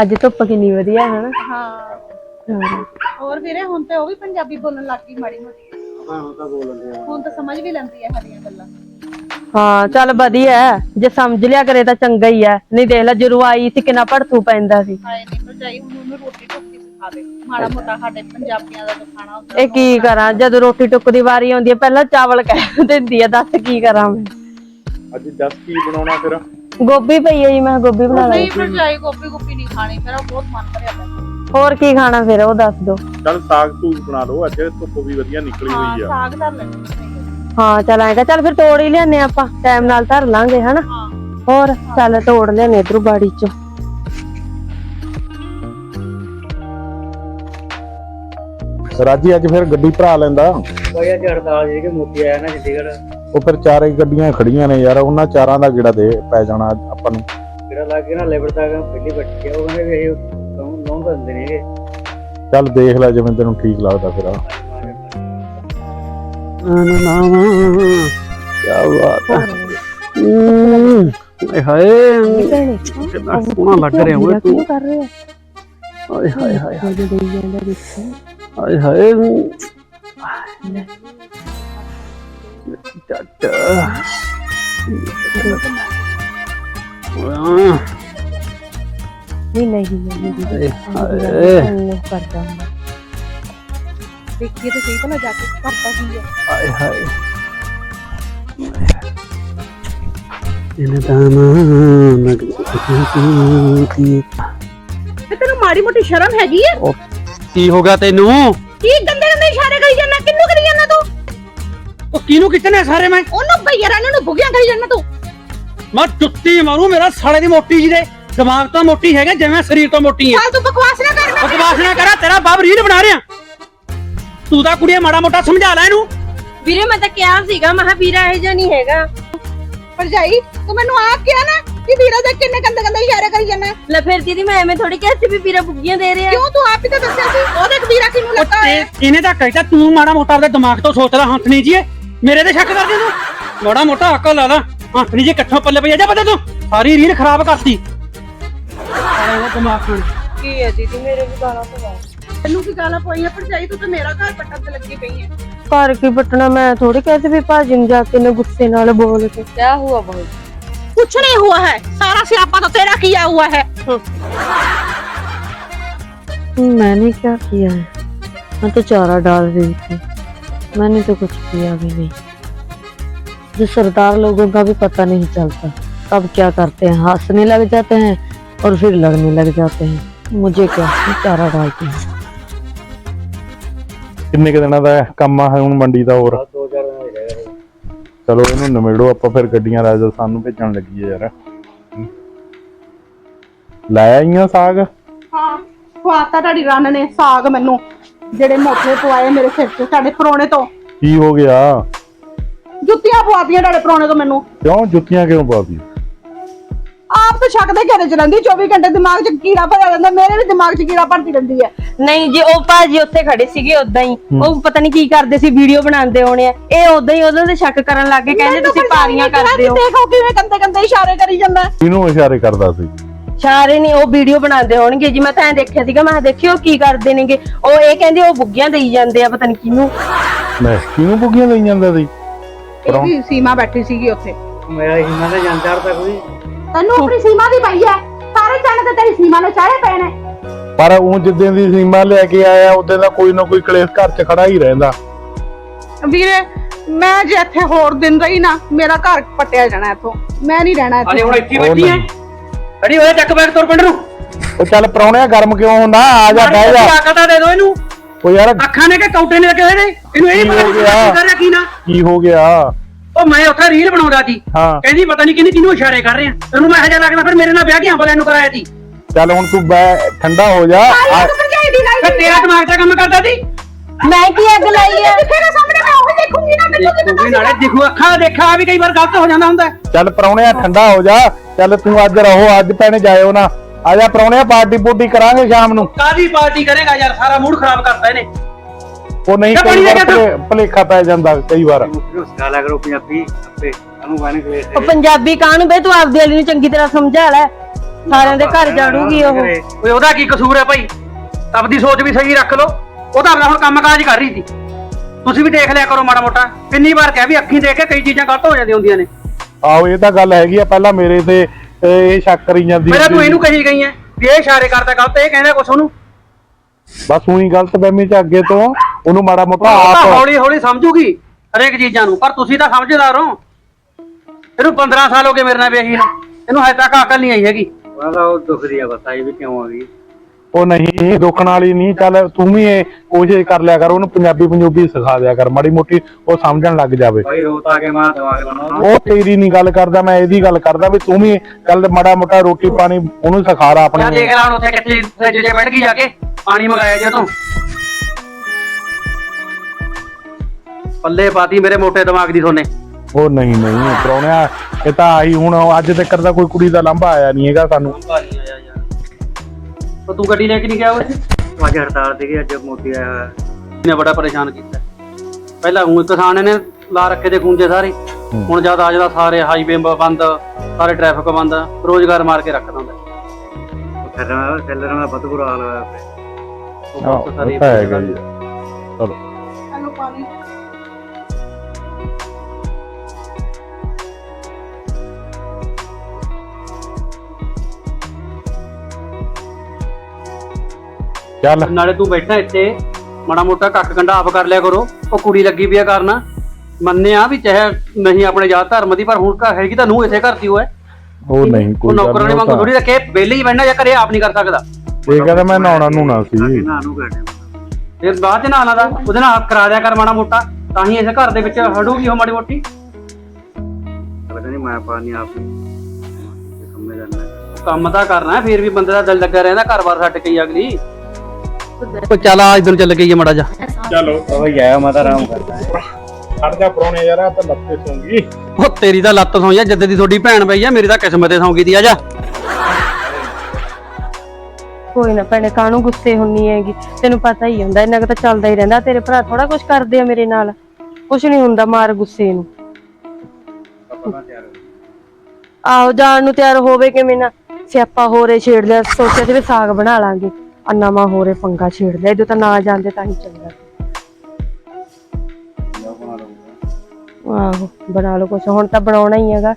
ਅੱਜ ਧੁੱਪ ਕਿੰਨੀ ਵਧੀਆ ਹੈ ਨਾ। ਹਾਂ। ਹਾਂ। ਹੋਰ ਵੀਰੇ ਹੁਣ ਤੇ ਉਹ ਵੀ ਪੰਜਾਬੀ ਬੋਲਣ ਲੱਗ ਗਈ ਮਾੜੀ ਮੋਟੀ। ਹਾਂ ਹੁਣ ਤਾਂ ਬੋਲਦੇ ਆ। ਹੁਣ ਤਾਂ ਸਮਝ ਵੀ ਲੈਂਦੀ ਹੈ ਸਾਡੀਆਂ ਗੱਲਾਂ। ਹਾਂ ਚੱਲ ਵਧੀਆ ਹੈ। ਜੇ ਸਮਝ ਲਿਆ ਕਰੇ ਤਾਂ ਚੰਗਾ ਹੀ ਹੈ। ਨਹੀਂ ਦੇਖ ਲੈ ਜਦੋਂ ਆਈ ਸੀ ਕਿੰਨਾ ਭੜਥੂ ਪੈਂਦਾ ਸੀ। ਹਾਏ ਨਹੀਂ ਭਰਜਾਈ ਹੁਣ ਉਹਨੂੰ ਰੋਟੀ ਟੁੱਕੀ ਸਿਖਾ ਦੇ। ਮਾੜਾ ਮੋਟਾ ਸਾਡੇ ਪੰਜਾਬੀਆਂ ਦਾ ਤਾਂ ਖਾਣਾ ਹੁੰਦਾ। ਇਹ ਕੀ ਕਰਾਂ ਜਦੋਂ ਰੋਟੀ ਟੁੱਕ ਦੀ ਵਾਰੀ ਆਉਂਦੀ ਹੈ ਪਹਿਲਾਂ ਚਾਵਲ ਕਹਿ ਦਿੰਦੀ ਹੈ ਦੱਸ ਕੀ ਕਰਾਂ ਮੈਂ। ਅੱਜ ਜਸ ਕੀ ਬਣਾਉਣਾ ਫਿਰ? ਗੋਭੀ ਪਈ ਹੈ ਜੀ ਮੈਂ ਗੋਭੀ ਬਣਾ ਲਈ ਨਹੀਂ ਭਰਜਾਈ ਗੋਪੀ ਗੋਪੀ ਨਹੀਂ ਖਾਣੀ ਮੇਰਾ ਬਹੁਤ ਮਨ ਭਰਿਆ ਪਿਆ। ਹੋਰ ਕੀ ਖਾਣਾ ਫਿਰ ਉਹ ਦੱਸ ਦੋ ਚੱਲ ਸਾਗ ਤੂਗ ਬਣਾ ਲਓ ਅੱਜ ਧੁੱਪ ਵੀ ਵਧੀਆ ਨਿਕਲੀ ਹਾਂ ਹੋਈ ਆ। ਸਾਗ ਧਰ ਲੈਣੀ ਹਾਂ ਚੱਲ ਆਏਗਾ ਚੱਲ ਫਿਰ ਤੋੜ ਹੀ ਲਿਆਨੇ ਆਪਾਂ ਟਾਈਮ ਨਾਲ ਧਰ ਲਾਂਗੇ ਹਨਾ? ਹਾਂ। ਹੋਰ ਚੱਲ ਤੋੜ ਲਿਆਨੇ ਇਧਰੋਂ ਬਾੜੀ ਚੋਂ। ਰਾਜੀ ਅੱਜ ਫਿਰ ਗੱਡੀ ਭਰਾ ਲੈਂਦਾ। ਕੋਈ ਅੱਜ ਹੜਤਾਲ ਜੀ ਕਿ ਮੋਤੀ ਆਇਆ ਨਾ ਚੰਡੀਗੜ੍ਹ। ਉਹ ਫਿਰ ਚਾਰੇ ਗੱਡੀਆਂ ਖੜੀਆਂ ਨੇ ਯਾਰ ਉਹਨਾਂ ਚਾਰਾਂ ਦਾ ਗੇੜਾ ਦੇ ਪੈ ਜਾਣਾ ਆਪਾਂ ਨੂੰ। ਜਿਹੜਾ ਲੱਗ ਗਿਆ ਨਾ ਲੇਬਰ ਤੱਕ ਪਹਿਲੀ ਬੱਟੀ ਆ ਉਹ ਕਹਿੰਦੇ ਵੀ ਇਹ ਲੋਨ ਦਿੰਦੇ ਨੇਗੇ ਚੱਲ ਦੇਖ ਲੈ ਜਿਵੇਂ ਤੈਨੂੰ ਠੀਕ ਲੱਗਦਾ ਫਿਰ ਕੀ ਬਾਤ ਹੈ ਹਾਏ ਹਾਏ ਕਿੰਨਾ ਸੋਹਣਾ ਲੱਗ ਰਿਹਾ ਓਏ ਤੂੰ। ਕਰ ਰਿਹਾ ਹਾਏ ਹਾਏ। ਹਾਏ ਹਾਏ ਹਾਏ। ਹਾਏ ਟੱਟ ਨਹੀਂ ਨਹੀਂ ਨਹੀਂ। ਹਾਏ ਉਹ ਕਰਦਾ ਹੁੰਦਾ ਦੇਖੀਏ ਤੇ ਸਹੀ ਭਲਾ ਜਾ ਕੇ ਕਰਤਾ ਕੀ ਹੈ ਹਾਏ ਹਾਏ। ਇਹਨੇ ਤਾਂ ਨਾ ਕੀ ਤੇ ਤੈਨੂੰ ਮਾੜੀ ਮੋਟੀ ਸ਼ਰਮ ਹੈਗੀ ਹੈ ਕੀ ਹੋ ਗਿਆ ਤੈਨੂੰ? ਕੀ ਗੰਦੇ ਉਹ ਕਿਹਨੂੰ ਕਿਤਨੇ ਸਾਰੇ ਮੈਂ? ਉਹਨੂੰ ਭਈਆ ਨੂੰ ਬੁਗੀਆਂ ਕਰੀ ਜਾਂਦਾ ਤੂੰ। ਮੈਂ ਜੁੱਤੀ ਮਾਰੂ ਮੇਰਾ ਸਾਲੇ ਦੀ ਮੋਟੀ ਜੀ ਦੇ। ਦਿਮਾਗ ਤਾਂ ਮੋਟੀ ਹੈਗਾ ਜਿਵੇਂ ਸਰੀਰ ਤੋਂ ਮੋਟੀ ਹੈ। ਚੱਲ ਤੂੰ ਬਕਵਾਸ ਨਾ ਕਰ ਬਕਵਾਸ ਨਾ ਕਰਾ ਤੇਰਾ ਬਾਪ ਰੀਲ ਬਣਾ ਰਿਹਾ। ਤੂੰ ਤਾਂ ਕੁੜੀਏ ਮਾੜਾ ਮੋਟਾ ਸਮਝਾ ਲੈ ਇਹਨੂੰ। ਵੀਰੇ ਮੈਂ ਤਾਂ ਕਿਹਾ ਸੀਗਾ ਮੈਂ ਕਿਹਾ ਵੀਰਾ ਇਹ ਜਿਹਾ ਨਹੀਂ ਹੈਗਾ। ਭਰਜਾਈ ਤੂੰ ਮੈਨੂੰ ਆਪ ਕਿਹਾ ਨਾ ਕਿ ਵੀਰਾ ਦੇ ਕਿੰਨੇ ਗੰਦੇ ਗੰਦੇ ਇਸ਼ਾਰੇ ਕਰੀ ਜਾਂਦਾ। ਲੈ ਫਿਰ ਦੀਦੀ ਮੈਂ ਐਵੇਂ ਥੋੜੀ ਕਹਿ ਸੀ ਵੀ ਵੀਰਾ ਬੁੱਗੀਆਂ ਦੇ ਰਿਹਾ। ਕਿਉਂ ਤੂੰ ਆਪ ਹੀ ਤਾਂ ਦੱਸਿਆ ਸੀ? ਉਹਦੇ ਵੀਰਾ ਕਿਨੂੰ ਉਹ ਲੱਗਾ ਤੇ ਇਹਨੇ ਤਾਂ ਕਹਿਤਾ ਤੂੰ ਮਾੜਾ ਮੋਟਾ ਆਪਣੇ ਦਿਮਾਗ ਤੋਂ ਸੋਚ ਲੈ ਹੰਥ ਨਹੀਂ ਜੀਏ। ਮੇਰੇ ਤੇ ਸ਼ੱਕ ਕਰਦੇ ਤੂੰ ਮਾੜਾ ਮੋਟਾ ਅਕਲ ਲਾ ਲਾ ਹੰਥ ਨਹੀਂ ਜੀ ਇਕੱਠੋਂ ਪੱਲੇ ਪਈ ਜਾ ਪਤਾ ਤੂੰ ਸਾਰੀ ਰੀਲ ਖਰਾਬ ਕਰਤੀ ਸਾਰਾ ਉਹ ਦਿਮਾਗ ਖਾਣ ਕੀ ਹੈ ਦੀਦੀ ਮੇਰੇ ਵੀ ਗਾਲਾਂ ਪਵਾ ਤੈਨੂੰ ਕੀ ਗਾਲਾਂ ਪਈਆਂ ਭਰਜਾਈ ਤੂੰ ਤੇ ਮੇਰਾ ਘਰ ਪੱਟਣ ਤੇ ਲੱਗੀ ਪਈ ਹੈ ਘਰ ਕੀ ਪਟਣਾ ਮੈਂ ਥੋੜੀ ਕਹਿ ਸੀ ਵੀ ਭਾਜੀ ਨੂੰ ਜਾ ਕੇ ਨੇ ਗੁੱਸੇ ਨਾਲ ਬੋਲ ਕੇ ਕਿਆ ਹੁਆ ਬਹੁਤ कुछ नहीं हुआ है सारा स्यापा तो तेरा किया हुआ है मैंने क्या किया है मैं तो चारा डाल रही थी मैंने तो कुछ किया भी नहीं जो सरदार लोगों का भी पता नहीं चलता कब क्या करते हैं हंसने लग जाते हैं और फिर लगने लग जाते हैं मुझे क्या मैं चारा डालती हूँ ਕਿੰਨੇ ਕੁ ਦਿਨਾਂ ਦਾ ਕੰਮ ਆ ਹੁਣ ਮੰਡੀ ਦਾ ਹੋਰ ਦੋ ਚਾਰ ਦਿਨ ਹੋ ਜਾਏਗਾ ਚਲੋ ਇਹਨੂੰ ਨਿਮੇੜੋ ਆਪਾਂ ਫਿਰ ਗੱਡੀਆਂ ਰਾਜਸਥਾਨ ਨੂੰ ਭੇਜਣ ਲੱਗੀਏ ਯਾਰ ਲੈ ਆਈਆਂ ਸਾਗ ਹਾਂ ਖਵਾਤਾ ਤੁਹਾਡੀ ਰੰਨ ਨੇ ਸਾਗ ਮੈਨੂੰ ਜਿਹੜੇ ਮੋਟੇ ਪਵਾਏ ਮੇਰੇ ਸਿਰ ਤੇ ਤੁਹਾਡੇ ਪਰੋਣੇ ਤੋਂ। ਕੀ ਹੋ ਗਿਆ? ਜੁੱਤੀਆਂ ਪਵਾਤੀਆਂ ਤੁਹਾਡੇ ਪਰੋਣੇ ਤੋਂ ਮੈਨੂੰ। ਕਿਉਂ? ਜੁੱਤੀਆਂ ਕਿਉਂ ਪਾਦੀ ਆਪ ਤਾਂ ਸ਼ੱਕ ਦੇ ਘੇਰੇ ਚ ਰਹਿੰਦੀ 24 ਘੰਟੇ ਦਿਮਾਗ 'ਚ ਕੀੜਾ ਭਰਿਆ ਰਹਿੰਦਾ ਮੇਰੇ ਵੀ ਦਿਮਾਗ 'ਚ ਕੀੜਾ ਭਰਦੀ ਰਹਿੰਦੀ ਹੈ। ਨਹੀਂ ਜੀ ਉਹ ਭਾਜੀ ਉੱਥੇ ਖੜੇ ਸੀਗੇ ਉਦਾਂ ਹੀ। ਉਹ ਪਤਾ ਨਹੀਂ ਕੀ ਕਰਦੇ ਸੀ ਵੀਡੀਓ ਬਣਾਉਂਦੇ ਹੋਣੇ ਆ। ਇਹ ਉਦਾਂ ਹੀ ਉਹਨਾਂ ਦੇ ਸ਼ੱਕ ਕਰਨ ਲੱਗ ਗਏ ਕਹਿੰਦੇ ਤੁਸੀਂ ਪਾਰੀਆਂ ਕਰਦੇ ਹੋ। ਦੇਖੋ ਕਿਵੇਂ ਗੰਦੇ ਗੰਦੇ ਇਸ਼ਾਰੇ ਕਰੀ ਜਾਂਦਾ। ਕਿਹਨੂੰ ਇਸ਼ਾਰੇ ਕਰਦਾ ਸੀ? ਸਾਰੇ ਨਹੀਂ ਉਹ ਵੀਡੀਓ ਬਣਾਉਂਦੇ ਹੋਣਗੇ ਜੀ। ਮੈਂ ਤਾਂ ਐਂ ਦੇਖਿਆ ਸੀਗਾ ਮੈਂ ਦੇਖਿਓ ਕੀ ਕਰਦੇ ਨੇਗੇ। ਉਹ ਇਹ ਕਹਿੰਦੇ ਉਹ ਬੁੱਗੀਆਂ ਦੇਈ ਜਾਂਦੇ ਆ ਪਤਾ ਨਹੀਂ ਕਿਹਨੂੰ। ਲੈ ਕਿਹਨੂੰ ਬੁੱਗੀਆਂ ਲਈ ਜਾਂਦਾ ਸੀ? ਇਹ ਵੀ ਸੀਮਾ ਬੈਠੀ ਸੀਗੀ ਉੱਥੇ। ਮੇਰਾ ਹਿੰਨਾ ਤੇ ਜਾਣ ਚੜਦਾ ਕੋਈ। ਤੈਨੂੰ ਆਪਣੀ ਸੀਮਾ ਦੀ ਪਈ ਹੈ ਸਾਰੇ ਚੰਨ ਤੇ ਤੇਰੀ ਸੀਮਾ ਨੂੰ ਚਾਹੇ ਨੇ ਪਰ ਉਹ ਜਿੱਦਾਂ ਦੀ ਸੀਮਾ ਲੈ ਕੇ ਆਇਆ ਉਦੋਂ ਦਾ ਕੋਈ ਨਾ ਕੋਈ ਕਲੇਸ਼ ਘਰ 'ਚ ਖੜਾ ਹੀ ਰਹਿੰਦਾ। ਵੀਰੇ ਮੈਂ ਜੇ ਇੱਥੇ ਹੋਰ ਦਿਨ ਰਹੀ ਨਾ ਮੇਰਾ ਘਰ ਪੱਟਿਆ ਜਾਣਾ ਇੱਥੋਂ। ਮੈਂ ਨਹੀਂ ਰਹਿਣਾ ਇੱਥੇ। ਅਰੇ ਹੁਣ ਇੱਥੇ ਬੈਠੀ ਐ? ਅੜੀ ਹੋਇਆ ਚੱਕ ਬੈਗ ਤੁਰ ਪਿੰਡ ਨੂੰ। ਉਹ ਚੱਲ ਪਰੌਣਿਆ ਗਰਮ ਕਿਉਂ ਹੁੰਦਾ? ਆ ਜਾ ਬਹਿ ਜਾ। ਅਕਲ ਤਾਂ ਦੇ ਦੋ ਇਹਨੂੰ। ਉਹ ਯਾਰ ਅੱਖਾਂ ਨੇ ਕਿ ਕੌਟੇ ਨੇ ਲੱਗੇ ਹੋਏ ਨੇ? ਇਹਨੂੰ ਇਹ ਨਹੀਂ ਕੀ ਹੋ ਪਤਾ ਕਰ ਰਿਹਾ ਕੀ ਨਾ। ਕੀ ਹੋ ਗਿਆ? ਉਹ ਮੈਂ ਉੱਥੇ ਰੀਲ ਬਣਾਉਂਦਾ ਸੀ। ਹਾਂ। ਕਹਿੰਦੀ ਪਤਾ ਨਹੀਂ ਕਿਹਨੂੰ ਕਿਹਨੂੰ ਇਸ਼ਾਰੇ ਕਰ ਰਿਹਾ ਤੈਨੂੰ ਮੈਂ ਇਹੋ ਜਿਹਾ ਲੱਗਦਾ ਫਿਰ ਮੇਰੇ ਨਾਲ ਵਿਆਹ ਕਿਉਂ ਬੋਲਿਆ ਨੂੰ ਕਰਾਇਆ ਸੀ? ਚੱਲ ਹੁਣ ਤੂੰ ਬੈ ਠੰਡਾ ਹੋ ਜਾ। ਤੇਰਾ ਦਿਮਾਗ ਦਾ ਕੰਮ ਕਰਦਾ ਸੀ। ਮੈਂ ਕੀ ਅੱਗ ਲਾਈ ਆ? ਤੇਰੇ ਸਾਹਮਣੇ ਦੇਖੂੰਗੀ ਨਾ ਮੈਨੂੰ ਕੀ ਤੂੰ ਵੀ ਨਾਲੇ ਦਿਖੂ ਅੱਖਾਂ ਦੇਖਿਆ ਵੀ ਕਈ ਵਾਰ ਗਲਤ ਹੋ ਜਾਂਦਾ ਹੁੰਦਾ। ਹੈ। ਚੱਲ ਪਰੌਣਿਆ ਠੰਡਾ ਹੋ ਜਾ ਚੱਲ ਤੂੰ ਅੱਜ ਰਹੋ ਅੱਜ ਪੈਣੇ ਜਾਇਓ ਨਾ। ਆ ਜਾ ਪਰੌਣਿਆ ਪਾਰਟੀ ਪੂਰਟੀ ਕਰਾਂਗੇ ਸ਼ਾਮ ਨੂੰ। ਕਾਦੀ ਪਾਰਟੀ ਕਰੇਗਾ ਯਾਰ ਸਾਰਾ ਮੂਡ ਖਰਾਬ ਕਰਤਾ ਇਹਨੇ। ਉਹ ਨਹੀਂ ਕਈ ਵਾਰ ਭੁਲੇਖਾ ਪੈ ਜਾਂਦਾ ਕਈ ਵਾਰ। ਸਿਖਾ ਲਿਆ ਕਰੋ ਪੰਜਾਬੀ ਆਪੇ ਸਾਨੂੰ ਗਾਣੇ ਕਲੇ ਉਹ ਪੰਜਾਬੀ ਕਾਹਨੂੰ ਬੇ ਤੂੰ ਆਪਦੀ ਵਾਲੀ ਨੂੰ ਚੰਗੀ ਤਰ੍ਹਾਂ ਸਮਝਾ ਲੈ। ਸਾਰਿਆਂ ਦੇ ਘਰ ਜਾੜੂਗੀ ਉਹ। ਓਏ ਉਹਦਾ ਕੀ ਕਸੂਰ ਹੈ ਭਾਈ? ਆਪਦੀ ਸੋਚ ਵੀ ਸਹੀ ਰੱਖ ਲਓ। ਉਹ ਤਾਂ ਆਪਣਾ ਹੁਣ ਕੰਮਕਾਜ ਕਰ ਰਹੀ ਸੀ। ਤੁਸੀਂ ਵੀ ਦੇਖ ਲਿਆ ਕਰੋ ਮਾੜਾ ਮੋਟਾ। ਕਿੰਨੀ ਵਾਰ ਕਹਿ ਵੀ ਅੱਖੀਂ ਦੇਖ ਕੇ ਕਈ ਚੀਜ਼ਾਂ ਗਲਤ ਹੋ ਜਾਂਦੀਆਂ ਹੁੰਦੀਆਂ ਨੇ। ਆਹੋ ਇਹ ਤਾਂ ਗੱਲ ਹੈਗੀ ਆ ਪਹਿਲਾਂ ਮੇਰੇ ਤੇ ਅਹ, ਇਹ ਸ਼ੱਕ ਕਰੀ ਜਾਂਦੀ ਮੇਰਾ ਤੂੰ ਸੀ। ਇਹਨੂੰ ਕਹੀ ਗਈ ਐ ਵੀ ਇਹ ਇਸ਼ਾਰੇ ਕਰਦਾ ਗਲਤ ਇਹ ਕਹਿੰਦਾ ਕੁਛ ਉਹਨੂੰ। ਬਸ ਉਹੀ ਗਲਤ ਬਹਿਮੀ ਚ ਅੱਗੇ ਤੋਂ ਉਹਨੂੰ ਮਾੜਾ ਮੋਟਾ ਉਹ ਤਾਂ ਆਪ ਹੌਲੀ ਹੌਲੀ ਸਮਝੂਗੀ ਹਰੇਕ ਚੀਜ਼ਾਂ ਨੂੰ ਪਰ ਤੁਸੀਂ ਤਾਂ ਸਮਝਦਾਰ ਹੋ। ਇਹਨੂੰ 15 ਸਾਲ ਹੋ ਗਏ ਮੇਰੇ ਨਾਲ ਵੇਖੀ ਨੂੰ। ਇਹਨੂੰ ਹਜੇ ਤੱਕ ਅਕਲ ਨਹੀਂ ਆਈ ਹੈਗੀ। ਉਹਦਾ ਉਹ ਦੁਖਦੀ ਆ ਬਸ ਆਈ ਵੀ ਕਿਉਂ ਆ ਗਈ। ਉਹ ਨਹੀਂ ਦੁੱਖਣ ਵਾਲੀ ਨਹੀਂ ਚੱਲ ਤੂੰ ਵੀ ਇਹ ਕੋਸ਼ਿਸ਼ ਕਰ ਲਿਆ ਕਰ ਉਹਨੂੰ ਪੰਜਾਬੀ ਪੰਜਾਬੀ ਸਿਖਾ ਦਿਆ ਕਰ ਮਾੜੀ ਮੋਟੀ ਉਹ ਸਮਝਣ ਲੱਗ ਜਾਵੇ। ਭਾਈ ਰੋਤ ਕੇ ਮਾਂ ਦਿਮਾਗ ਲਾਉਣਾ। ਉਹ ਤੇਰੀ ਨਹੀਂ ਗੱਲ ਕਰਦਾ ਮੈਂ ਇਹਦੀ ਗੱਲ ਕਰਦਾ ਵੀ ਤੂੰ ਵੀ ਚੱਲ ਮਾੜਾ ਮੋਟਾ ਰੋਟੀ ਪਾਣੀ ਉਹਨੂੰ ਸਿਖਾ ਰਾ ਯਾਰ ਆਪਣੇ ਦੇਖ ਲੈ ਹੁਣ ਉੱਥੇ ਕਿੱਥੇ 'ਚ ਬੈਠ ਗਈ ਜਾ ਕੇ ਪਾਣੀ ਮੰਗਾਇਆ ਜੇ ਤੂੰ। ਪੱਲੇ ਪਾਤੀ ਮੇਰੇ ਮੋਟੇ ਦਿਮਾਗ ਦੀ ਸੋਨੇ। ਉਹ ਨਹੀਂ ਨਹੀਂ ਪ੍ਰਾਹੁਣਿਆ ਇਹ ਤਾਂ ਆਹੀ ਹੁਣ ਅੱਜ ਤੱਕ ਦਾ ਕੋਈ ਕੁੜੀ ਦਾ ਲਾਂਭਾ ਆਇਆ ਨਹੀਂ ਹੈਗਾ ਸਾਨੂੰ। ਉਹ ਤੂੰ ਗੱਡੀ ਲੈ ਕੇ ਨਹੀਂ ਗਿਆ ਉਹ ਅੱਜ ਹੜਤਾਲ ਸੀਗੀ ਅੱਜ ਮੋਦੀ ਆਇਆ ਹੋਇਆ। ਨੇ ਬੜਾ ਪਰੇਸ਼ਾਨ ਕੀਤਾ। ਪਹਿਲਾਂ ਹੁਣ ਕਿਸਾਨ ਨੇ ਲਾ ਰੱਖੇ ਦੇ ਖੁੰਝੇ ਸਾਰੇ। ਹੁਣ ਜਦ ਆ ਜਾਂਦਾ ਸਾਰੇ ਹਾਈਵੇ ਬੰਦ ਸਾਰੇ ਟ੍ਰੈਫਿਕ ਬੰਦ ਰੋਜ਼ਗਾਰ ਮਾਰ ਕੇ ਰੱਖ ਦਿੰਦਾ। ਉਹ ਸੈਲਰ ਸੈਲਰ ਦਾ ਬਹੁਤ ਬੁਰਾ ਹਾਲ ਹੋਇਆ ਪਿਆ। ਉਹ ਬਹੁਤ ਸਾਰੀ ਚਲੋ। ਚੱਲ ਨਾਲੇ ਤੂੰ ਬੈਠਾ ਇੱਥੇ ਮਾੜਾ ਮੋਟਾ ਕੱਕ ਕੰਡਾ ਆਪ ਕਰ ਲਿਆ ਕਰੋ। ਉਹ ਕੁੜੀ ਲੱਗੀ ਪਈ ਆ ਕਰਨਾ। ਮੰਨਿਆ ਵੀ ਚਾਹੇ ਨਹੀਂ ਆਪਣੇ ਜਾਤ ਧਰਮ ਦੀ ਪਰ ਹੁਣ ਘਰ ਹੈਗੀ ਤਾਂ ਨੂੰ ਇਸੇ ਘਰ ਦੀ ਉਹ ਨਹੀਂ ਕੋਈ ਨਹੀਂ ਵਾਂਗੂ ਥੋੜੀ ਰੱਖੇ ਵਿਹਲੇ ਹੀ ਬੈਠਣਾ ਜਾਂ ਘਰੇ ਆਪ ਨਹੀਂ ਕਰ ਸਕਦਾ। ਇਹ ਕਹਿੰਦਾ ਮੈਂ ਨਹਾਉਣਾ ਨੂੰ ਨਾ ਸੀ ਇਹਨਾਂ ਨੂੰ ਘਟੇ ਫਿਰ ਬਾਅਦ ਚ ਨਾ ਦਾ ਉਹਦੇ ਨਾਲ ਹੱਥ ਕਰਾ ਦਿਆ ਕਰ ਮਾੜਾ ਮੋਟਾ ਤਾਂ ਹੀ ਇਸ ਘਰ ਦੇ ਵਿੱਚ ਹੜੂਗੀ ਉਹ ਮਾੜੀ ਮੋਟੀ। ਪਤਾ ਨਹੀਂ ਮੈਂ ਪਾਣੀ ਆਪ ਹੀ ਸਮਝ ਜਾਣਾ ਕੰਮ ਤਾਂ ਕਰਨਾ ਫਿਰ ਵੀ ਬੰਦੇ ਦਾ ਦਿਲ ਲੱਗਾ ਰਹਿੰਦਾ ਘਰ-ਬਾਰ ਛੱਡ ਕੇ ਅਗਲੀ। ਉਹ ਚੱਲ ਆ ਇਧਰ ਚੱਲ ਗਈ ਮਾੜਾ ਜਾ ਚਲੋ। ਉਹ ਆਇਆ ਮੈਂ ਤਾਂ ਆਰਾਮ ਕਰਦਾ। ਖੜ ਜਾ ਪ੍ਰਾਹੁਣੇ ਯਾਰ ਆ ਤਾਂ ਲੱਤੇ ਸੌਂਗੀ ਉਹ ਤੇਰੀ ਤਾਂ ਲੱਤ ਸੌਂ ਜਾ ਜੱਦੇ ਦੀ ਤੁਹਾਡੀ ਭੈਣ ਪਈ ਆ ਮੇਰੀ ਤਾਂ ਕਿਸਮਤ ਤੇ ਸੌਂ ਗਈ ਦੀ ਆ ਜਾ। ਕੋਈ ਨਾ ਭੈਣੇ ਕਾਹਨੂੰ ਗੁੱਸੇ ਹੁੰਨੀ ਹੈਗੀ? ਤੈਨੂੰ ਪਤਾ ਹੀ ਹੁੰਦਾ ਇੰਨਾ ਕੁ ਤਾਂ ਚੱਲਦਾ ਹੀ ਰਹਿੰਦਾ। ਤੇਰੇ ਭਰਾ ਥੋੜਾ ਕੁਝ ਕਰਦੇ ਆ ਮੇਰੇ ਨਾਲ। ਕੁਝ ਨਹੀਂ ਹੁੰਦਾ ਮਾਰ ਗੁੱਸੇ ਨੂੰ। ਆਹੋ ਜਾਣ ਨੂੰ ਤਿਆਰ ਹੋਵੇ ਕਿਵੇਂ ਨਾ। ਸਿਆਪਾ ਹੋਰੇ ਛੇੜ ਲਿਆ ਸੋਚਿਆ ਤੇ ਵੀ ਸਾਗ ਬਣਾ ਲਾਂਗੇ। ਨਵਾਂ ਹੋਰੇ ਪੰਗਾ ਛੇੜ ਲਿਆ ਇਹਦੋਂ ਤਾਂ ਨਾ ਜਾਂਦੇ ਤਾਂ ਹੀ ਚੰਗਾ। ਆਹੋ ਬਣਾ ਲਓ ਕੁਛ ਹੁਣ ਤਾਂ ਬਣਾਉਣਾ ਹੀ ਹੈਗਾ।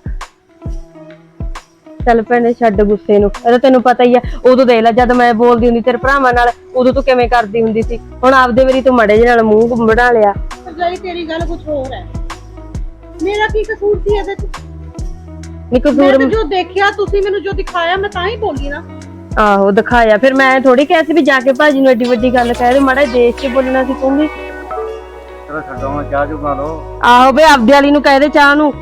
ਚੱਲ ਭੈਣੇ ਛੱਡ ਗੁੱਸੇ ਨੂੰ। ਇਹ ਤਾਂ ਤੈਨੂੰ ਪਤਾ ਹੀ ਆ ਉਦੋਂ ਦੇਖ ਲੈ ਜਦ ਮੈਂ ਬੋਲਦੀ ਹੁੰਦੀ ਤੇਰੇ ਭਰਾਵਾਂ ਨਾਲ ਉਦੋਂ ਤੂੰ ਕਿਵੇਂ ਕਰਦੀ ਹੁੰਦੀ ਸੀ। ਹੁਣ ਆਪਦੇ ਵਾਰੀ ਤੂੰ ਮੜੇ ਜਿਹੇ ਨਾਲ ਮੂੰਹ ਬਣਾ ਲਿਆ। ਭਰਜਾਈ ਤੇਰੀ ਗੱਲ ਕੁਝ ਹੋਰ ਹੈ। ਮੇਰਾ ਕੀ ਕਸੂਰ ਸੀ ਇਹਦੇ ਚ? ਨੀ ਮੈਂ ਕਸੂਰ ਤਾਂ ਜੋ ਦੇਖਿਆ ਤੁਸੀਂ ਮੈਨੂੰ ਜੋ ਦਿਖਾਇਆ ਮੈਂ ਤਾਂ ਹੀ ਬੋਲੀ ਨਾ। ਆਹੋ ਦਿਖਾਇਆ। ਫਿਰ ਮੈਂ ਥੋੜੀ ਕਿਹਾ ਸੀ ਵੀ ਜਾ ਕੇ ਭਾਜੀ ਨੂੰ ਏਡੀ ਵੱਡੀ ਗੱਲ ਕਹਿ ਦੇ ਮੜਾ ਦੇਖ ਕੇ ਬੋਲਣਾ ਸੀ ਤੂੰ ਵੀ ਚਲੋ ਛੱਡੋ ਮੈਂ ਚਾਹ ਚੁ ਬਣਾ ਲਓ। ਆਹੋ ਬੇ ਆਪਦੇ ਵਾਲੀ ਨੂੰ ਕਹਿ ਦੇ ਚਾਹ ਨੂੰ।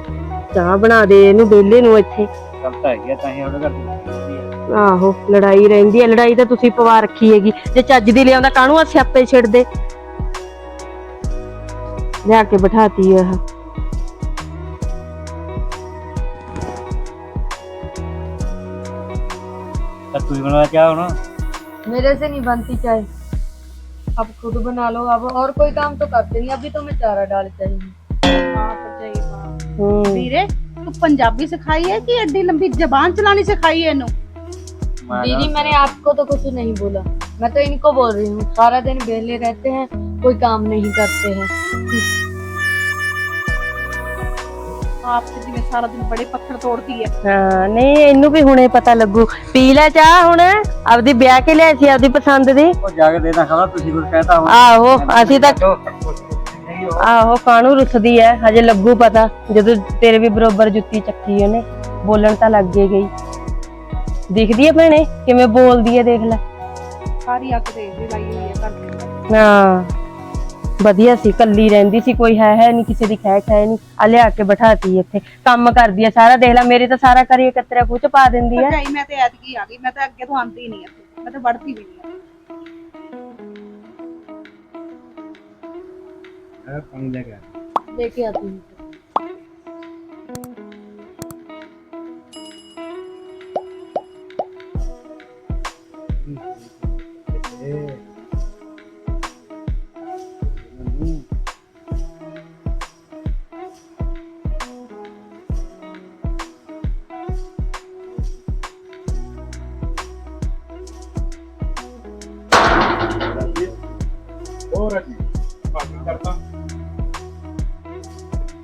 ਚਾਹ ਬਣਾ ਦੇ ਇਹਨੂੰ ਬੇਲੇ ਨੂੰ ਇੱਥੇ। ਗੱਲ ਤਾਂ ਹੈਗੀ ਆ, ਤਾਂ ਹੀ ਉਹਦੇ ਘਰ ਦੀ ਹੁੰਦੀ ਆ। ਆਹੋ ਲੜਾਈ ਰਹਿੰਦੀ ਹੈ ਲੜਾਈ ਤਾਂ ਤੁਸੀਂ ਪਵਾ ਰੱਖੀ ਹੈਗੀ। ਜੇ ਚੱਜ ਦੀ ਲਿਆਉਂਦਾ ਕਾਹਨੂੰ ਆ ਸਿਆਪੇ ਛਿੜਦੇ? ਲਿਆ ਕੇ ਬਿਠਾਤੀ ਤਾਂ तुझे बनवा क्या हो ना मेरे से नहीं बनती चाय अब खुद बना लो अब और कोई काम तो करते नहीं अभी तो मैं चारा डाल चाहिए वीरे तू पंजाबी सिखाई है कि एडी लंबी जबान चलानी सिखाई है दीदी मैंने आपको तो कुछ नहीं बोला मैं तो इनको बोल रही हूँ सारा दिन बेले रहते हैं कोई काम नहीं करते हैं ਆਪ ਤੇ ਜਿਵੇਂ ਸਾਰਾ ਦਿਨ ਬੜੇ ਪੱਥਰ ਤੋੜਦੀ ਹੈ। ਹਾਂ ਨਹੀਂ ਇਹਨੂੰ ਵੀ ਹੁਣੇ ਪਤਾ ਲੱਗੂ। ਪੀ ਲੈ ਚਾਹ ਹੁਣ ਆਪਦੀ ਵਿਆਹ ਕੇ ਲਿਆ ਸੀ ਆਪਦੀ ਪਸੰਦ ਦੀ। ਉਹ ਜਾ ਕੇ ਦੇਣਾ ਖਾਣਾ ਤੁਸੀਂ ਕੁਝ ਕਹਿਤਾ ਹੁਣ। ਆਹੋ ਅਸੀਂ ਤਾਂ ਆਹੋ ਕਾਹਨੂੰ ਰੁੱਸਦੀ ਐ ਹਜੇ ਲੱਗੂ ਪਤਾ ਜਦੋਂ ਤੇਰੇ ਵੀ ਬਰੋਬਰ ਜੁੱਤੀ ਚੱਕੀ ਉਹਨੇ। ਬੋਲਣ ਤਾਂ ਲੱਗ ਹੀ ਗਈ। ਦਿਖਦੀ ਐ ਭੈਣੇ ਕਿਵੇਂ ਬੋਲਦੀ ਐ ਦੇਖ ਲੈ। ਸਾਰੀ ਅੱਖ ਦੇ ਦੇ ਲਾਈ ਹੋਈ ਹੈ ਘਰ ਹਾਂ। ਵਧੀਆ ਸੀ ਕੱਲੀ ਰਹਿੰਦੀ ਸੀ ਕੋਈ ਹੈ ਹੈ ਨਹੀਂ ਕਿਸੇ ਦੀ ਖੈਕ ਹੈ ਨਹੀਂ ਆ ਲਿਆ ਕੇ ਬਿਠਾਤੀ ਇੱਥੇ ਕੰਮ ਕਰਦੀ ਐ ਸਾਰਾ ਦੇਖ ਲੈ ਮੇਰੇ ਤਾਂ ਸਾਰਾ ਕਰੀ ਕਤਰਾ ਖੂਚ ਪਾ ਦਿੰਦੀ ਭਰਜਾਈ ਮੈਂ ਤੇ ਐਤਕੀ ਆ ਗਈ ਮੈਂ ਤਾਂ ਅੱਗੇ ਤੋਂ ਆਂਦੀ ਨਹੀਂ ਇੱਥੇ ਮੈਂ ਤਾਂ ਵੜਦੀ ਵੀ ਨਹੀਂ ਹੈ ਪਾਣੀ ਲੈ ਕੇ ਆ। ਲੈ ਕੇ ਆਤੀ। ਹੋਰ ਜੀ। ਬਾਕੀ ਕਰਦਾ।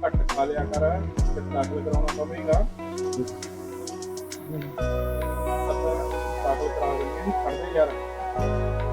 ਘੱਟ ਖਾ ਲਿਆ ਕਰ, ਤੇ ਦਾਖਲ ਕਰਾਉਣਾ ਪਵੇਗਾ ਆਪਾਂ ਦਾਖਲ ਕਰਾ ਦਿੰਦੇ ਹਾਂ ਪੜਦੇ ਯਾਰ।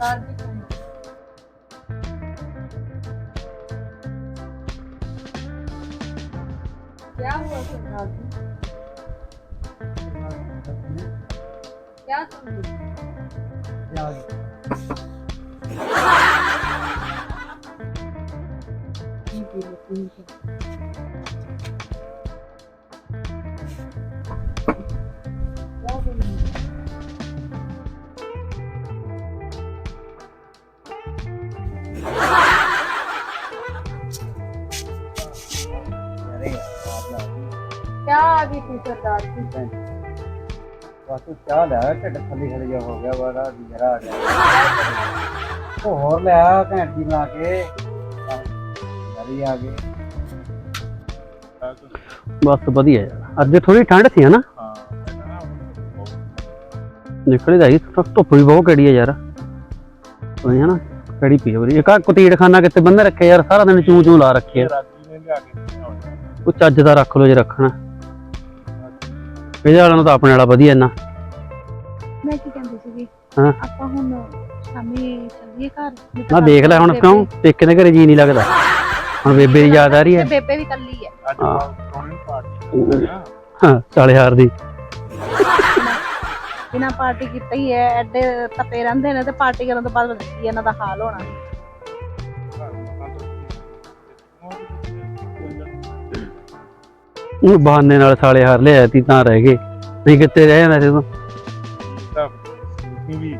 Darbe konusu. Yağ koyacak lazım. Yağ koyacak. Yağ ਚਾਹ ਸੀ ਵਾਸੂ ਚਾਹ ਲੈ ਢਿੱਡ ਥੱਲੇ ਥੱਲੇ ਜਾ ਹੋ ਗਿਆ ਵਾਰਾ ਮੇਰਾ ਆ ਗਿਆ ਉਹ ਹੋਰ ਲੈ ਆ ਘੈਂਟ ਬਣਾ ਕੇ। ਯਾਰੀ ਆ ਗਏ। ਬਸ ਵਧੀਆ ਯਾਰ। ਅੱਜ ਥੋੜੀ ਠੰਡ ਸੀ ਹਨਾ? ਹਾਂ ਨਿਕਲੇ ਦਾ ਹੀ ਧੁੱਪ ਵੀ ਬਹੁਤ ਕੜੀ ਹੈ ਯਾਰ। ਤੁਸੀਂ ਹਨਾ ਕੜੀ ਪੀ ਬਰੀ ਇੱਕ ਆ ਕੁਤੀੜਖਾਨਾ ਕਿਤੇ ਬੰਦੇ ਰੱਖਿਆ ਯਾਰ ਸਾਰਾ ਦਿਨ ਚੂ ਚੂ ਲਾ ਰੱਖਿਆ। ਉਹ ਚੱਜ ਦਾ ਰੱਖ ਲੋ ਜੇ ਰੱਖਣਾ। ਇਹਦੇ ਵਾਲਿਆਂ ਨੂੰ ਤਾਂ ਆਪਣੇ ਵਾਲਾ ਵਧੀਆ ਇੰਨਾ। ਮੈਂ ਕੀ ਕਹਿੰਦੀ ਸੀਗੀ? ਹਾਂ। ਆਪਾਂ ਹੁਣ ਸ਼ਾਮੀ ਚੱਲੀਏ ਘਰ। ਤਾਂ ਦੇਖ ਲੈ ਹੁਣ ਬੇਬੇ- ਕਿਉਂ? ਪੇਕੇ ਦੇ ਘਰੇ ਜੀ ਨਹੀਂ ਲੱਗਦਾ। ਹੁਣ ਬੇਬੇ ਦੀ ਯਾਦ ਆ ਰਹੀ ਤੇ ਹੈ ਬੇਬੇ ਵੀ ਕੱਲੀ ਹੈ। ਅੱਜ ਹਾਂ। ਸੋਹਣੀ ਪਾਰਟੀ ਆ ਹਾਂ ਚਾਲੇ ਹਾਰ ਦੀ। ਬਿਨਾ ਪਾਰਟੀ ਕੀਤਾ ਹੀ ਹੈ। ਐਡੇ ਤਪੇ ਰਹਿੰਦੇ ਨੇ ਤੇ ਪਾਰਟੀ ਕਰਨ ਤੋਂ ਬਾਅਦ ਕੀ ਇਹਨਾਂ ਦਾ ਹਾਲ ਹੋਣਾ। ਉਹ ਬਹਾਨੇ ਨਾਲ ਸਾਲੇ ਹਾਰ ਲਿਆ ਤੀ ਤਾਂ ਰਹਿ ਗਏ। ਨਹੀਂ ਕਿਤੇ ਰਹਿ ਜਾਂਦਾ ਸੀ ਤੂੰ ਵੀ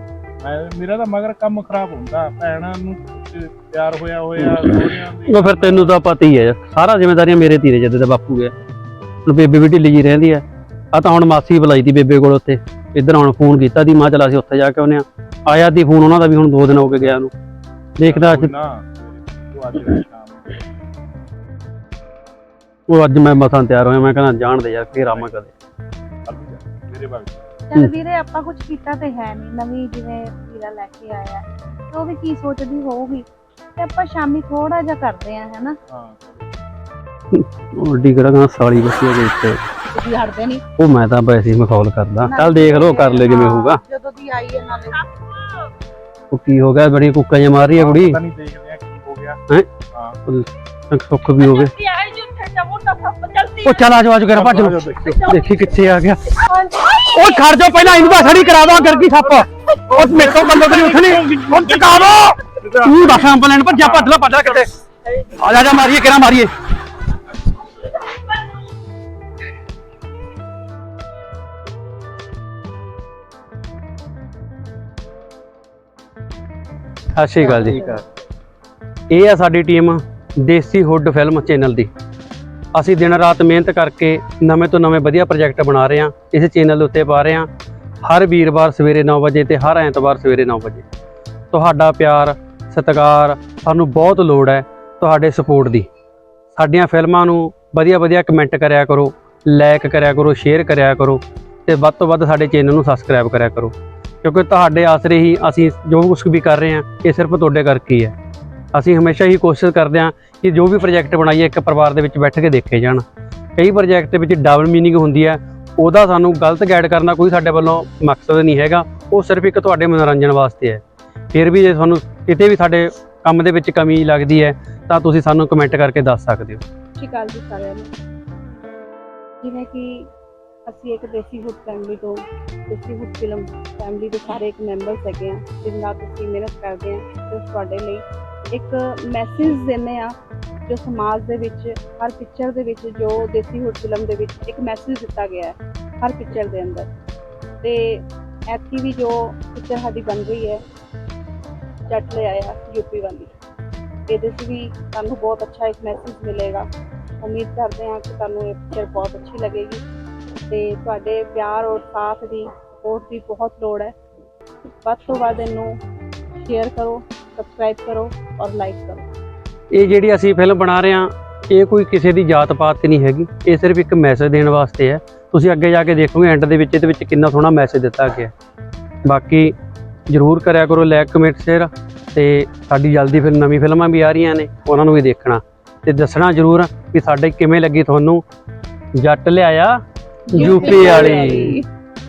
ਮੈਂ ਮੇਰਾ ਤਾਂ ਮਗਰ ਕੰਮ ਖਰਾਬ ਹੁੰਦਾ ਭੈਣਾਂ ਨੂੰ ਤੇ ਪਿਆਰ ਹੋਇਆ ਹੋਇਆ ਸੋਹਣਿਆਂ ਦੀ। ਉਹ ਫਿਰ ਤੈਨੂੰ ਤਾਂ ਪਤਾ ਹੀ ਹੈ ਸਾਰਾ ਜ਼ਿੰਮੇਵਾਰੀਆਂ ਮੇਰੇ ਤੀਰੇ ਜਦ ਦਾ ਬਾਪੂ ਗਿਆ ਹੁਣ ਬੇਬੇ ਵੀ ਢਿੱਲੀ ਜੀ ਰਹਿੰਦੀ ਹੈ। ਆ ਤਾਂ ਹੁਣ ਮਾਸੀ ਬੁਲਾਈ ਦੀ ਬੇਬੇ ਕੋਲ ਉੱਥੇ। ਇੱਧਰ ਹੁਣ ਫੋਨ ਕੀਤਾ ਦੀ ਮਾਂ ਚਲਾ ਸੀ ਉੱਥੇ ਜਾ ਕੇ ਉਹਨੇ ਆਇਆ ਦੀ ਫੋਨ ਉਹਨਾਂ ਦਾ ਵੀ ਹੁਣ 2 ਦਿਨ ਹੋ ਕੇ ਗਿਆ ਨੂੰ। ਦੇਖਦਾ ਅੱਜ ਨਾ ਉਹ ਅੱਜ ਸ਼ਾਮ ਉਹ ਅੱਜ ਮੈਂ ਮਸਾਂ ਤਿਆਰ ਹੋਇਆ ਮੈਂ ਕਹਿੰਦਾ ਜਾਣ ਦੇ ਯਾਰ ਫੇਰ ਆਵਾਂ ਕਦੇ। ਮੇਰੇ ਬਾਗ ਚੱਲ ਵੀਰੇ ਆਪਾਂ ਕੁਝ ਕੀਤਾ ਤੇ ਹੈ ਨਹੀਂ ਨਵੀਂ ਜਿਵੇਂ ਵੀਰਾ ਲੈ ਕੇ ਆਇਆ। ਤੇ ਉਹ ਵੀ ਕੀ ਸੋਚਦੀ ਹੋਊਗੀ। ਤੇ ਆਪਾਂ ਸ਼ਾਮੀ ਥੋੜਾ ਜਿਹਾ ਕਰਦੇ ਆ ਹੈਨਾ? ਹਾਂ ਉਹ ਡੀ ਕਿਹੜਾ ਕਹਿੰਦਾ ਸਾਲੀ ਬੱਚੀ ਦੇ ਉੱਤੇ ਤੁਸੀਂ ਹਟਦੇ ਨਹੀਂ। ਉਹ ਮੈਂ ਤਾਂ ਵੈਸੇ ਹੀ ਮਖੌਲ ਕਰਦਾ। ਚੱਲ ਦੇਖ ਲਓ ਕਰ ਲੈ ਜਿਵੇਂ ਹੋਊਗਾ। ਜਦੋਂ ਦੀ ਆਈ ਹੈ ਨਾਲੇ। ਉਹ ਕੀ ਹੋ ਗਿਆ ਬੜੀ ਕੁੱਕਾਂ ਜਿਹਾ ਮਾਰ ਰਹੀ ਹੈ ਕੁੜੀ। ਪਤਾ ਨਹੀਂ ਦੇਖਦੇ ਆ ਕੀ ਹੋ ਗਿਆ। ਹੈਂ? ਹਾਂ। ਸੁੱਖ ਵੀ ਉਹ ਚੱਲ ਆ ਜਾ ਆ ਜਾ ਕਰ ਭੱਜ ਲਓ। ਦੇਖੀ ਕਿੱਥੇ ਆ ਗਿਆ। ਉਹ ਖੜ ਜਾ ਪਹਿਲਾਂ ਇਹਨੂੰ ਖੜੀ ਕਰਾ ਦਾਂ ਗਰਗੀ ਸੱਪ ਉਹ ਮੇਰੇ ਤੋਂ ਬੰਦੇ ਨਹੀਂ ਉੱਠਣੀ। ਹੁਣ ਚਕਾ ਦੋ ਤੂੰ ਦੱਸ ਐਂਬੂਲੈਂਸ ਭੱਜਾ ਭੱਜ ਲੈ ਭੱਜ ਲੈ ਕਿਤੇ। ਆ ਜਾ ਜਾ ਮਾਰੀਏ ਕਿਹੜਾ ਮਾਰੀਏ? ਸਤਿ ਸ਼੍ਰੀ ਅਕਾਲ ਜੀ। ਇਹ ਆ ਸਾਡੀ team Desi hood film channel ਦੀ। ਅਸੀਂ ਦਿਨ ਰਾਤ ਮਿਹਨਤ ਕਰਕੇ ਨਵੇਂ ਤੋਂ ਨਵੇਂ ਵਧੀਆ ਪ੍ਰੋਜੈਕਟ ਬਣਾ ਰਹੇ ਹਾਂ, ਇਸ ਚੈਨਲ ਦੇ ਉੱਤੇ ਪਾ ਰਹੇ ਹਾਂ। ਹਰ ਵੀਰਵਾਰ ਸਵੇਰੇ 9 ਵਜੇ ਤੇ ਹਰ ਐਤਵਾਰ ਸਵੇਰੇ 9 ਵਜੇ। ਤੁਹਾਡਾ ਪਿਆਰ, ਸਤਿਕਾਰ ਸਾਨੂੰ ਬਹੁਤ ਲੋੜ ਹੈ ਤੁਹਾਡੇ ਸਪੋਰਟ ਦੀ। ਸਾਡੀਆਂ ਫਿਲਮਾਂ ਨੂੰ ਵਧੀਆ ਵਧੀਆ ਕਮੈਂਟ ਕਰਿਆ ਕਰੋ ਲਾਈਕ ਕਰਿਆ ਕਰੋ ਸ਼ੇਅਰ ਕਰਿਆ ਕਰੋ ਤੇ ਵੱਧ ਤੋਂ ਵੱਧ ਸਾਡੇ ਚੈਨਲ ਨੂੰ ਸਬਸਕ੍ਰਾਈਬ ਕਰਿਆ ਕਰੋ। ਕਿਉਂਕਿ ਤੁਹਾਡੇ ਆਸਰੇ ਹੀ ਅਸੀਂ ਜੋ ਕੁਝ ਵੀ ਕਰ ਰਹੇ ਹਾਂ, ਇਹ ਸਿਰਫ ਤੁਹਾਡੇ ਕਰਕੇ ਹੀ ਹੈ। ਅਸੀਂ ਹਮੇਸ਼ਾ ਹੀ ਕੋਸ਼ਿਸ਼ ਕਰਦੇ ਹਾਂ ਕਿ ਜੋ ਵੀ ਪ੍ਰੋਜੈਕਟ ਬਣਾਈਏ, ਇੱਕ ਪਰਿਵਾਰ ਦੇ ਵਿੱਚ ਬੈਠ ਕੇ ਦੇਖੇ ਜਾਣ। ਕਈ ਪ੍ਰੋਜੈਕਟ ਦੇ ਵਿੱਚ ਡਬਲ ਮੀਨਿੰਗ ਹੁੰਦੀ ਹੈ। ਉਹਦਾ ਸਾਨੂੰ ਗਲਤ ਗਾਈਡ ਕਰਨਾ ਕੋਈ ਸਾਡੇ ਵੱਲੋਂ ਮਕਸਦ ਨਹੀਂ ਹੈਗਾ। ਉਹ ਸਿਰਫ ਇੱਕ ਤੁਹਾਡੇ ਮਨੋਰੰਜਨ ਵਾਸਤੇ ਹੈ। ਫਿਰ ਵੀ ਜੇ ਤੁਹਾਨੂੰ ਕਿਤੇ ਵੀ ਸਾਡੇ ਕੰਮ ਦੇ ਵਿੱਚ ਕਮੀ ਲੱਗਦੀ ਹੈ, ਤਾਂ ਤੁਸੀਂ ਸਾਨੂੰ ਕਮੈਂਟ ਕਰਕੇ ਦੱਸ ਸਕਦੇ ਹੋ। ਸਤਿ ਸ਼੍ਰੀ ਜੀ ਸਾਰਿਆਂ ਨੂੰ। ਜਿਵੇਂ ਕਿ ਅਸੀਂ ਇੱਕ ਦੇਸੀ ਹੁੱਡ ਫੈਮਿਲੀ ਤੋਂ, ਦੇਸੀ ਹੁੱਡ ਫਿਲਮ ਫੈਮਿਲੀ ਦੇ ਸਾਰੇ ਇੱਕ ਮੈਂਬਰਸ ਹੈਗੇ ਆ, ਜਿਹਦੇ ਨਾਲ ਮਿਹਨਤ ਕਰਦੇ ਆ, ਤੇ ਤੁਹਾਡੇ ਲਈ ਇੱਕ ਮੈਸੇਜ ਦਿੰਦੇ ਆ ਜੋ ਸਮਾਜ ਦੇ ਵਿੱਚ, ਹਰ ਪਿਕਚਰ ਦੇ ਵਿੱਚ, ਜੋ ਦੇਸੀ ਹੁੱਡ ਫਿਲਮ ਦੇ ਵਿੱਚ ਇੱਕ ਮੈਸੇਜ ਦਿੱਤਾ ਗਿਆ ਹੈ, ਹਰ ਪਿਕਚਰ ਦੇ ਅੰਦਰ। ਤੇ ਐਤਕੀ ਵੀ ਜੋ ਪਿਕਚਰ ਸਾਡੀ ਬਣ ਰਹੀ ਹੈ, ਜੱਟ ਲੈ ਆਇਆ ਯੂਪੀ ਵਾਲੀ। ਇਹਦੇ 'ਚ ਵੀ ਤੁਹਾਨੂੰ ਬਹੁਤ ਅੱਛਾ ਇੱਕ ਮੈਸੇਜ ਮਿਲੇਗਾ। ਉਮੀਦ ਕਰਦੇ ਹਾਂ ਕਿ ਤੁਹਾਨੂੰ ਇਹ ਪਿਕਚਰ ਬਹੁਤ ਅੱਛੀ ਲੱਗੇਗੀ। ਤੇ ਤੁਹਾਡੇ ਪਿਆਰ ਔਰ ਸਾਥ ਦੀ ਸਪੋਰਟ ਦੀ ਬਹੁਤ ਲੋੜ ਹੈ। ਵੱਧ ਤੋਂ ਵੱਧ ਇਹਨੂੰ ਸ਼ੇਅਰ ਕਰੋ। ਸਬਸਕ੍ਰਾਈਬ ਕਰੋ ਔਰ ਲਾਈਕ ਕਰੋ। ਇਹ ਜਿਹੜੀ ਅਸੀਂ ਫਿਲਮ ਬਣਾ ਰਹੇ ਹਾਂ ਇਹ ਕੋਈ ਕਿਸੇ ਦੀ ਜਾਤ ਪਾਤ ਤੇ ਨਹੀਂ ਹੈਗੀ। ਇਹ ਸਿਰਫ ਇੱਕ ਮੈਸੇਜ ਦੇਣ ਵਾਸਤੇ ਹੈ। ਤੁਸੀਂ ਅੱਗੇ ਜਾ ਕੇ ਦੇਖੋਗੇ ਐਂਡ ਦੇ ਵਿੱਚ ਇਹਦੇ ਵਿੱਚ ਕਿੰਨਾ ਸੋਹਣਾ ਮੈਸੇਜ ਦਿੱਤਾ ਗਿਆ ਬਾਕੀ ਜਰੂਰ ਕਰਿਆ ਕਰੋ ਲਾਈਕ ਕਮੈਂਟ ਸ਼ੇਅਰ ਤੇ ਸਾਡੀ ਜਲਦੀ ਫਿਰ ਨਵੀਂ ਫਿਲਮਾਂ ਵੀ ਆ ਰਹੀਆਂ ਨੇ ਉਹਨਾਂ ਨੂੰ ਵੀ ਦੇਖਣਾ। ਤੇ ਦੱਸਣਾ ਜਰੂਰ ਕਿ ਸਾਡੇ ਕਿਵੇਂ ਲੱਗੀ ਤੁਹਾਨੂੰ ਜੱਟ ਲਿਆਇਆ ਯੂਪੀ ਵਾਲੀ।